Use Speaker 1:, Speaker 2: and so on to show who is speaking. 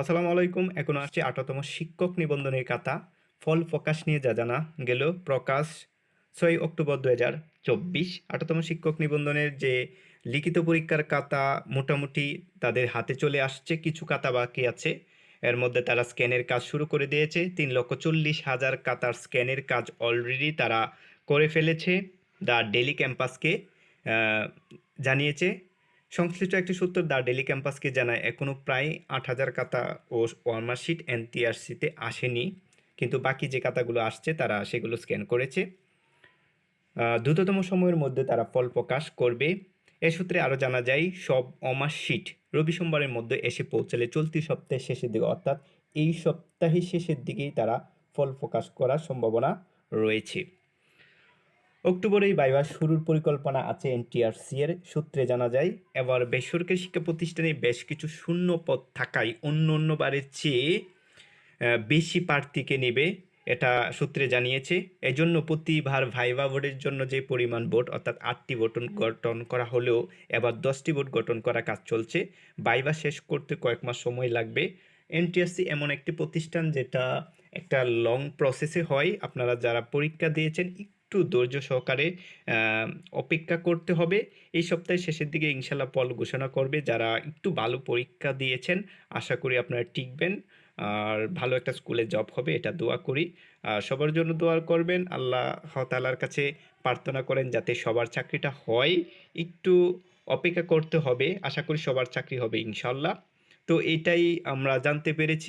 Speaker 1: আসসালামু আলাইকুম, এখন আসছে আঠারোতম শিক্ষক নিবন্ধনের কাতা ফল প্রকাশ নিয়ে যা জানা গেল, প্রকাশ ছয় অক্টোবর দু হাজার চব্বিশ। শিক্ষক নিবন্ধনের যে লিখিত পরীক্ষার কাতা মোটামুটি তাদের হাতে চলে আসছে, কিছু কাতা বাকি আছে। এর মধ্যে তারা স্ক্যানের কাজ শুরু করে দিয়েছে, তিন লক্ষ চল্লিশ হাজার কাতার স্ক্যানের কাজ অলরেডি তারা করে ফেলেছে। দ্য ডেলি ক্যাম্পাসকে জানিয়েছে। সংশ্লিষ্ট একটি সূত্র দ্য ডেলি ক্যাম্পাসকে জানায় এখনও প্রায় আট হাজার কাতা ও ওয়ার্মার্কশিট এনটিআরসিতে আসেনি, কিন্তু বাকি যে কাতাগুলো আসছে তারা সেগুলো স্ক্যান করেছে। দ্রুততম সময়ের মধ্যে তারা ফল প্রকাশ করবে। এ সূত্রে আরও জানা যায়, সব অমার্কশিট রবি সোমবারের মধ্যে এসে পৌঁছালে চলতি সপ্তাহের শেষের দিকে, অর্থাৎ এই সপ্তাহের শেষের দিকেই তারা ফল প্রকাশ করার সম্ভাবনা রয়েছে। অক্টোবরেই বাইবা শুরুর পরিকল্পনা আছে এনটিআরসি এর। সূত্রে জানা যায়, এবার বেসরকারি শিক্ষা প্রতিষ্ঠানে বেশ কিছু শূন্য পদ থাকায় অন্য অন্য বারের চেয়ে বেশি প্রার্থীকে নেবে এটা সূত্রে জানিয়েছে। এজন্য প্রতিবার ভাইবা বোর্ডের জন্য যে পরিমাণ বোর্ড অর্থাৎ আটটি বোর্ড গঠন করা হলেও এবার দশটি বোর্ড গঠন করা কাজ চলছে। বাইবা শেষ করতে কয়েক মাস সময় লাগবে। এনটিএসসি এমন একটি প্রতিষ্ঠান যেটা একটা লং প্রসেসে হয়। আপনারা যারা পরীক্ষা দিয়েছেন একটু ধৈর্য সহকারে অপেক্ষা করতে হবে। এই সপ্তাহের শেষের দিকে ইনশাল্লাহ ফল ঘোষণা করবে যারা একটু ভালো পরীক্ষা দিয়েছেন। আশা করি আপনারা টিকবেন। আর ভালো একটা স্কুলে জব হবে, এটা দোয়া করি। সবার জন্য দোয়া করবেন। আল্লাহ তালার কাছে প্রার্থনা করেন যাতে সবার চাকরিটা হয়। একটু অপেক্ষা করতে হবে। আশা করি সবার চাকরি হবে ইনশাল্লাহ তো এটাই আমরা জানতে পেরেছি।